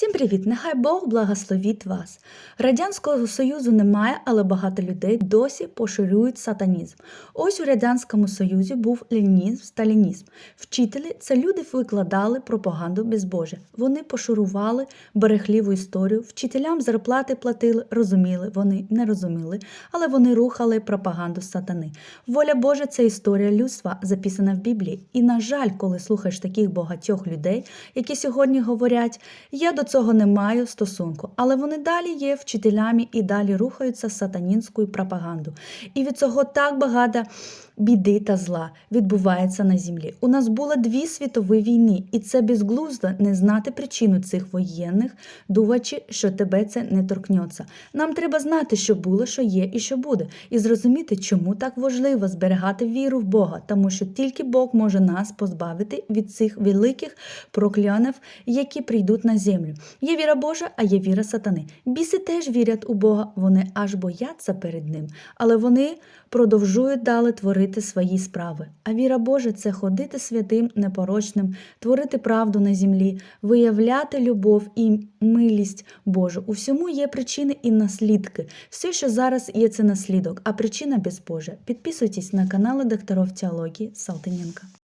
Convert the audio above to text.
Всім привіт! Нехай Бог благословить вас. Радянського Союзу немає, але багато людей досі поширюють сатанізм. Ось у Радянському Союзі був ленінізм, сталінізм. Вчителі це люди викладали пропаганду безбожжя. Вони поширували берехліву історію, вчителям зарплати платили, розуміли, вони не розуміли, але вони рухали пропаганду сатани. Воля Божа це історія людства, записана в Біблії. І, на жаль, коли слухаєш таких багатьох людей, які сьогодні говорять, я до цього не маю стосунку, але вони далі є вчителями і далі рухаються сатанінською пропагандою. І від цього так багато біди та зла відбувається на землі. У нас було дві світові війни, і це безглуздо не знати причину цих воєнних, думаючи, що тебе це не торкнеться. Нам треба знати, що було, що є і що буде, і зрозуміти, чому так важливо зберігати віру в Бога, тому що тільки Бог може нас позбавити від цих великих проклянів, які прийдуть на землю. Є віра Божа, а є віра сатани. Біси теж вірять у Бога, вони аж бояться перед ним, але вони продовжують далі творити свої справи. А віра Божа це ходити святим, непорочним, творити правду на землі, виявляти любов і милість Божу. У всьому є причини і наслідки. Все, що зараз є, це наслідок, а причина безбожа. Підписуйтесь на канали докторів теології Салтиненка.